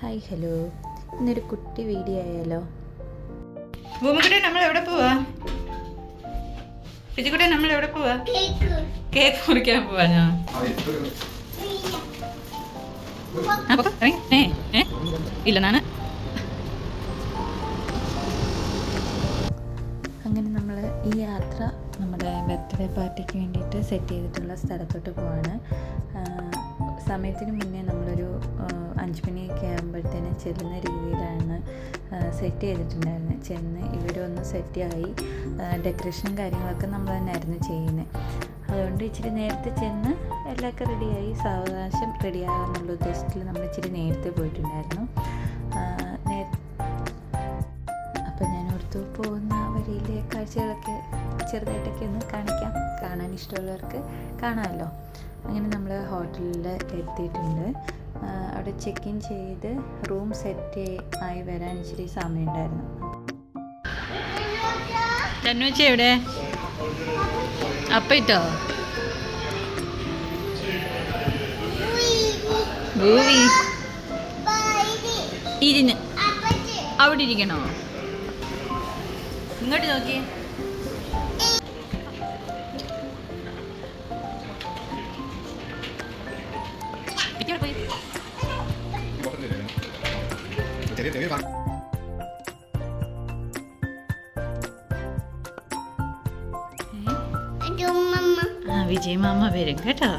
Hi hello. ഇന്നൊരു കുട്ടി video ആയാലോ? ഭൂമിക്കുട്ടി നമ്മൾ എവിടെ പോവാ? പിജിക്കുട്ടി നമ്മൾ എവിടെ പോവാ? കേക്ക് മുറിക്കാൻ പോവാ ഞാൻ ഇല്ല നാണ്. അങ്ങനെ നമ്മൾ ഈ യാത്ര നമ്മുടെ ബർത്ത്ഡേ പാർട്ടിക്ക് വേണ്ടിയിട്ട് സെറ്റ് ചെയ്തിട്ടുള്ള സ്ഥലത്തോട്ട് പോവാണ്. സമയത്തിന് മുന്നേ അഞ്ച് മണിയൊക്കെ ആകുമ്പോഴത്തേന് ചെല്ലുന്ന രീതിയിലാണ് സെറ്റ് ചെയ്തിട്ടുണ്ടായിരുന്നത് ചെന്ന് ഇവരൊന്ന് സെറ്റായി ഡെക്കറേഷൻ കാര്യങ്ങളൊക്കെ നമ്മൾ തന്നെയായിരുന്നു ചെയ്യുന്നത് അതുകൊണ്ട് ഇച്ചിരി നേരത്തെ ചെന്ന് എല്ലാമൊക്കെ റെഡിയായി സാവകാശം റെഡിയാകാമെന്നുള്ള ഉദ്ദേശത്തിൽ നമ്മൾ ഇച്ചിരി നേരത്തെ പോയിട്ടുണ്ടായിരുന്നു. അപ്പം ഞാൻ ഓർത്തു പോകുന്ന വഴിയിലെ കാഴ്ചകളൊക്കെ ചെറുതായിട്ടൊക്കെ ഒന്ന് കാണിക്കാം. കാണാൻ ഇഷ്ടമുള്ളവർക്ക് കാണാമല്ലോ. അങ്ങനെ നമ്മൾ ഹോട്ടലിൽ എത്തിയിട്ടുണ്ട്. അവിടെ ചെക്ക് ഇൻ ചെയ്ത് റൂം സെറ്റ് ആയി വരാൻ ഇച്ചിരി സമയമുണ്ടായിരുന്നു. തന്നുവച്ച എവിടെ? അപ്പ ഇട്ടോ? ഭൂവി. ഇരുന്ന്. അവിടെ ഇരിക്കണോ? ഇങ്ങോട്ട് നോക്കിയേ. ചെറിയ ചെറിയ ആ വിജയ് മാമ വരും കേട്ടോ.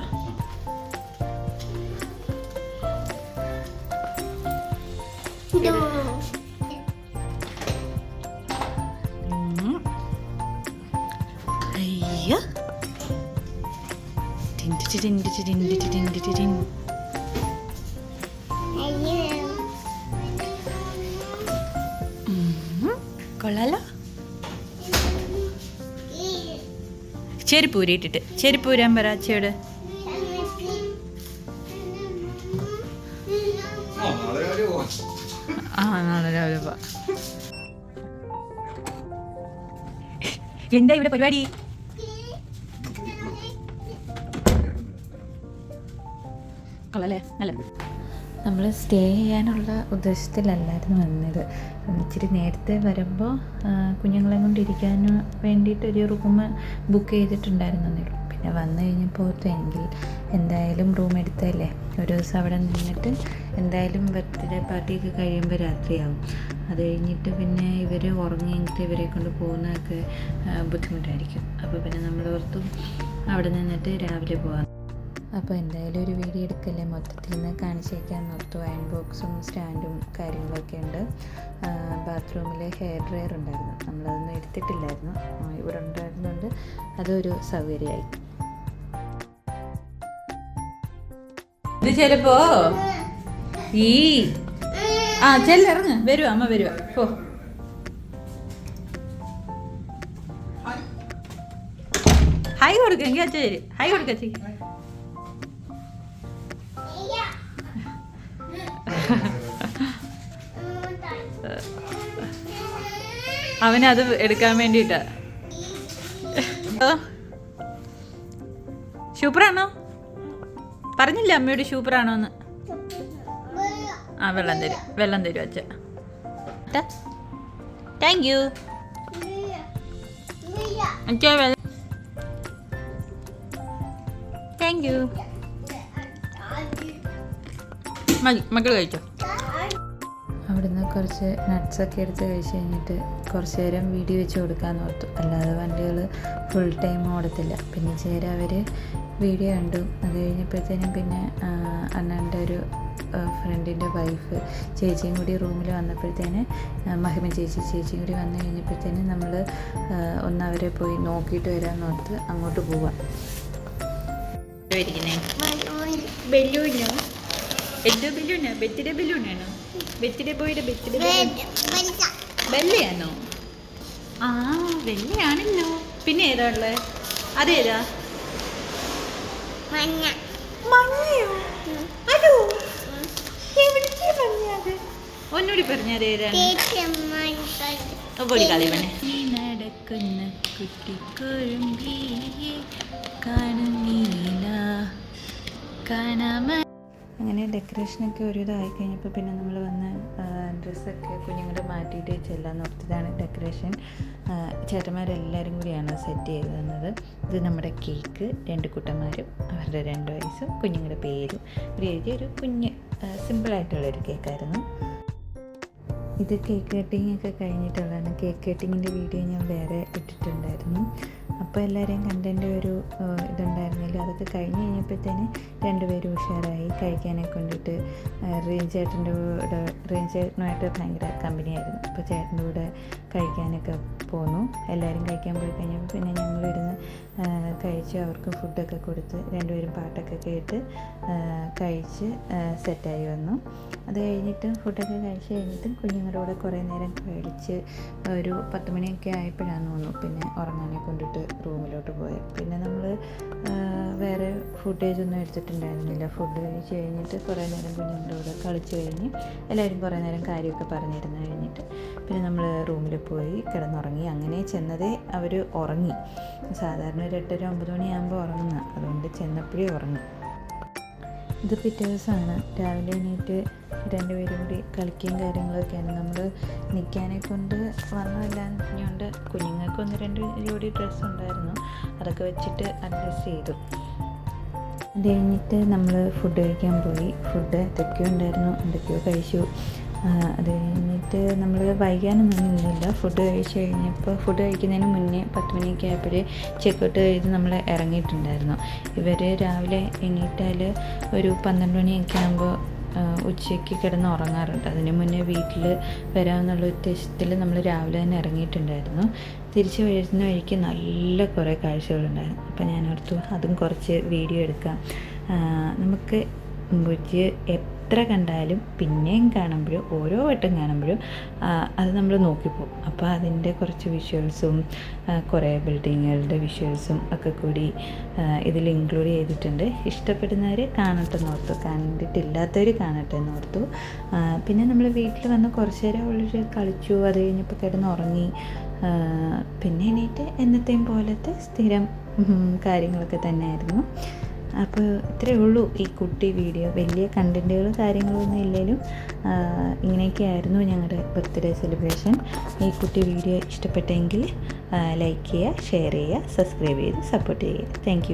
ഉം. അയ്യോ. ടിൻടി ടിൻടി ടിൻടി ടിൻടി ടിൻ. കൊള്ളാലോ. ചെരുപ്പ് ഊരിയിട്ടിട്ട് ചെരുപ്പ് ഊരാൻ പറ ആ, നാളെ രാവിലെ പോവാം. എന്താ ഇവിടെ പരിപാടി? കൊള്ളാലേ നല്ല. നമ്മൾ സ്റ്റേ ചെയ്യാനുള്ള ഉദ്ദേശത്തിലല്ലായിരുന്നു വന്നത്. ഇച്ചിരി നേരത്തെ വരുമ്പോൾ കുഞ്ഞുങ്ങളെ കൊണ്ടിരിക്കാൻ വേണ്ടിയിട്ടൊരു റൂം ബുക്ക് ചെയ്തിട്ടുണ്ടായിരുന്നു ഉള്ളൂ പിന്നെ വന്നു കഴിഞ്ഞപ്പോൾ എങ്കിൽ എന്തായാലും റൂം എടുത്തല്ലേ? ഒരു ദിവസം അവിടെ നിന്നിട്ട് എന്തായാലും ബർത്ത്ഡേ പാർട്ടിയൊക്കെ കഴിയുമ്പോൾ രാത്രിയാവും. അത് കഴിഞ്ഞിട്ട് പിന്നെ ഇവർ ഉറങ്ങി കഴിഞ്ഞിട്ട് ഇവരെ കൊണ്ട് പോകുന്നതൊക്കെ ബുദ്ധിമുട്ടായിരിക്കും. അപ്പോൾ പിന്നെ നമ്മൾ അവിടെ നിന്നിട്ട് രാവിലെ പോകാം അപ്പോൾ എന്തായാലും ഒരു വീഡിയോ എടുക്കല്ലേ? മൊത്തത്തിൽ നിന്ന് കാണിച്ചേക്കാൻ മൊത്തം അയൺ ബോക്സും സ്റ്റാൻഡും കാര്യങ്ങളൊക്കെ ഉണ്ട്. ബാത്റൂമിൽ ഹെയർ ഡ്രയർ ഉണ്ടായിരുന്നു. നമ്മളതൊന്നും എടുത്തിട്ടില്ലായിരുന്നു. ഇവിടെ ഉണ്ടായിരുന്നുകൊണ്ട് അതൊരു സൗകര്യമായി. ഇത് ചിലപ്പോ ഈ ആ ചെല്ലിറങ്ങ് വരുവാ അമ്മ വരുവ. പോ. ഹായ് കൊടുക്കെങ്കിൽ അച്ഛ ശരി ഹായ് കൊടുക്കച്ചി അവനത് എടുക്കാൻ വേണ്ടിട്ടാ സൂപ്പറാണോ പറഞ്ഞില്ല അമ്മയോട് സൂപ്പറാണോ എന്ന് ആ വെള്ളം തരും. വെള്ളം തരും അച്ഛ. താങ്ക് യു അച്ഛ താങ്ക് യു മതി മക്കൾ കഴിക്കാം അവിടുന്ന് കുറച്ച് നട്ട്സൊക്കെ എടുത്ത് കഴിച്ച് കഴിഞ്ഞിട്ട് കുറച്ച് നേരം വീഡിയോ വെച്ച് കൊടുക്കാമെന്ന് ഓർത്തു. അല്ലാതെ വണ്ടികൾ ഫുൾ ടൈം ഓടത്തില്ല. പിന്നെ ചേര അവർ വീഡിയോ കണ്ടു. അത് കഴിഞ്ഞപ്പോഴത്തേനും പിന്നെ അണ്ണന്റെ ഒരു ഫ്രണ്ടിന്റെ വൈഫ് ചേച്ചിയും കൂടി റൂമിൽ വന്നപ്പോഴത്തേന് മഹിമ ചേച്ചി ചേച്ചിയും കൂടി വന്നു കഴിഞ്ഞപ്പോഴത്തേന് നമ്മൾ ഒന്ന് അവരെ പോയി നോക്കിയിട്ട് വരാമെന്ന് ഓർത്ത് അങ്ങോട്ട് പോവാം. ബലൂണോ എന്തോ ബലൂണോ ബർത്ത്ഡേ ബലൂണാണോ ബർത്ത്ഡേ ബോയുടെ ബർത്ത്ഡേ വെള്ളയാണോ? ആ വെള്ളയാണല്ലോ. പിന്നെ ഏതാ ഉള്ളത് അതേതാ? മഞ്ഞയോ? അതോ? എവിടുത്തെ ഒന്നുകൂടി പറഞ്ഞത് ഏതാണ്? പൊടി കളി പണേ നടക്കുന്ന കുട്ടിക്കൊഴുമ്പിയെ കാണുന്നില്ല. കാണാമ അങ്ങനെ ഡെക്കറേഷനൊക്കെ ഒരു ഇതായി കഴിഞ്ഞപ്പോൾ പിന്നെ നമ്മൾ വന്ന് ഡ്രസ്സൊക്കെ കുഞ്ഞുങ്ങളുടെ മാറ്റിയിട്ട് ചെല്ലാൻ നിർത്തിയതാണ് ഡെക്കറേഷൻ. ചേട്ടന്മാരെല്ലാവരും കൂടിയാണ് സെറ്റ് ചെയ്ത് തന്നത്. ഇത് നമ്മുടെ കേക്ക് രണ്ട് കുട്ടന്മാരും അവരുടെ രണ്ട് വയസ്സും കുഞ്ഞുങ്ങളുടെ പേരും. ഒരു എഴുതിയ ഒരു കുഞ്ഞ് സിമ്പിളായിട്ടുള്ളൊരു കേക്കായിരുന്നു. ഇത് കേക്ക് കട്ടിങ് ഒക്കെ കഴിഞ്ഞിട്ടുള്ളതാണ്. കേക്ക് കട്ടിങ്ങിന്റെ വീഡിയോ ഞാൻ വേറെ ഇട്ടിട്ടുണ്ടായിരുന്നു. അപ്പോൾ എല്ലാവരെയും കണ്ടതിന്റെ ഒരു ഇതുണ്ടായിരുന്നില്ല. അതൊക്കെ കഴിഞ്ഞ് കഴിഞ്ഞപ്പോഴത്തേന് രണ്ടുപേരും ഉഷാറായി കഴിക്കാനൊക്കെ കൊണ്ടിട്ട് റീൻ ചേട്ടന്റെ കൂടെ റീൻ ചേട്ടനുമായിട്ട് കമ്പനി ആയിരുന്നു അപ്പോൾ ചേട്ടന്റെ കൂടെ കഴിക്കാനൊക്കെ പോന്നു. എല്ലാവരും കഴിക്കാൻ പോയി കഴിഞ്ഞപ്പോൾ പിന്നെ ഞങ്ങളിരുന്ന് കഴിച്ച് അവർക്ക് ഫുഡൊക്കെ കൊടുത്ത് രണ്ടുപേരും പാട്ടൊക്കെ കേട്ട് കഴിച്ച് സെറ്റായി വന്നു. അത് കഴിഞ്ഞിട്ട് ഫുഡൊക്കെ കഴിച്ച് കഴിഞ്ഞിട്ട് കുഞ്ഞുങ്ങളുടെ കുറേ നേരം കഴിച്ച് ഒരു പത്ത് മണിയൊക്കെ ആയപ്പോഴാണ് തോന്നുന്നു. പിന്നെ ഉറങ്ങാനെ കൊണ്ടിട്ട് റൂമിലോട്ട് പോയത് പിന്നെ നമ്മൾ വേറെ ഫുഡേജ് ഒന്നും എടുത്തിട്ടുണ്ടായിരുന്നില്ല. ഫുഡ് കഴിച്ച് കഴിഞ്ഞിട്ട് കുറേ നേരം കുഞ്ഞുങ്ങളുടെ കളിച്ച് കഴിഞ്ഞ് എല്ലാവരും കുറേ നേരം കാര്യമൊക്കെ പറഞ്ഞിരുന്നു കഴിഞ്ഞിട്ട് പിന്നെ നമ്മൾ റൂമിൽ പോയി കിടന്നുറങ്ങി. അങ്ങനെ ചെന്നതേ അവർ ഉറങ്ങി. സാധാരണ ഒരു എട്ടര ഒമ്പത് മണിയാകുമ്പോൾ ഉറങ്ങുന്ന. അതുകൊണ്ട് ചെന്നപ്പോഴേ ഉറങ്ങി. ഇത് പിറ്റേ ദിവസമാണ്. രാവിലെ എണീറ്റ് രണ്ടുപേരും കൂടി കളിക്കുകയും കാര്യങ്ങളൊക്കെയാണ്. നമ്മൾ നിൽക്കാനെ കൊണ്ട് വന്നതല്ല പറഞ്ഞുകൊണ്ട് കുഞ്ഞുങ്ങൾക്ക് ഒന്ന് രണ്ട് ജോഡി ഡ്രസ്സ് ഉണ്ടായിരുന്നു. അതൊക്കെ വെച്ചിട്ട് അഡ്ജസ്റ്റ് ചെയ്തു. അത് കഴിഞ്ഞിട്ട് നമ്മൾ ഫുഡ് കഴിക്കാൻ പോയി. ഫുഡ് എന്തൊക്കെയോ ഉണ്ടായിരുന്നു. എന്തൊക്കെയോ കഴിച്ചു. അത് കഴിഞ്ഞിട്ട് നമ്മൾ വൈകാനൊന്നും നിന്നില്ല. ഫുഡ് കഴിച്ച് കഴിഞ്ഞപ്പോൾ ഫുഡ് കഴിക്കുന്നതിന് മുന്നേ പത്ത് മണിയൊക്കെ ആയപ്പോഴേ ചെക്കൗട്ട് ചെയ്ത് നമ്മൾ ഇറങ്ങിയിട്ടുണ്ടായിരുന്നു. ഇവർ രാവിലെ എണീറ്റാൽ ഒരു പന്ത്രണ്ട് മണിയൊക്കെ ആകുമ്പോൾ ഉച്ചയ്ക്ക് കിടന്ന് ഉറങ്ങാറുണ്ട്. അതിന് മുന്നേ വീട്ടിൽ വരാമെന്നുള്ള ഉദ്ദേശത്തിൽ നമ്മൾ രാവിലെ തന്നെ ഇറങ്ങിയിട്ടുണ്ടായിരുന്നു. തിരിച്ച് വരുന്ന വഴിക്ക് നല്ല കുറേ കാഴ്ചകളുണ്ടായിരുന്നു. അപ്പോൾ ഞാൻ ഓർത്തു അതും കുറച്ച് വീഡിയോ എടുക്കാം. നമുക്ക് നമുക്ക് മുമ്പ് എത്ര കണ്ടാലും പിന്നെയും കാണുമ്പോഴും ഓരോ വട്ടം കാണുമ്പോഴും അത് നമ്മൾ നോക്കിപ്പോകും. അപ്പോൾ അതിന്റെ കുറച്ച് വിഷ്വൽസും കുറേ ബിൽഡിങ്ങുകളുടെ വിഷ്വൽസും ഒക്കെ കൂടി ഇതിൽ ഇൻക്ലൂഡ് ചെയ്തിട്ടുണ്ട്. ഇഷ്ടപ്പെടുന്നവർ കാണട്ടെ നോർത്തു കണ്ടിട്ടില്ലാത്തവർ കാണട്ടെ എന്ന് ഓർത്തു. പിന്നെ നമ്മൾ വീട്ടിൽ വന്ന് കുറച്ച് നേരം ഉള്ളിൽ കളിച്ചു അത് കഴിഞ്ഞപ്പോൾ കിടന്നുറങ്ങി. പിന്നെ എണീറ്റ് എന്നത്തെയും പോലത്തെ സ്ഥിരം കാര്യങ്ങളൊക്കെ തന്നെയായിരുന്നു. അപ്പോൾ ഇത്രയേ ഉള്ളൂ ഈ കുട്ടി വീഡിയോ. വലിയ കണ്ടന്റുകൾ കാര്യങ്ങളൊന്നും ഇല്ലെങ്കിലും ഇങ്ങനെയൊക്കെയായിരുന്നു ഞങ്ങളുടെ ബർത്ത്ഡേ സെലിബ്രേഷൻ. ഈ കുട്ടി വീഡിയോ ഇഷ്ടപ്പെട്ടെങ്കിൽ ലൈക്ക് ചെയ്യുക ഷെയർ ചെയ്യുക സബ്സ്ക്രൈബ് ചെയ്ത് സപ്പോർട്ട് ചെയ്യുക. താങ്ക്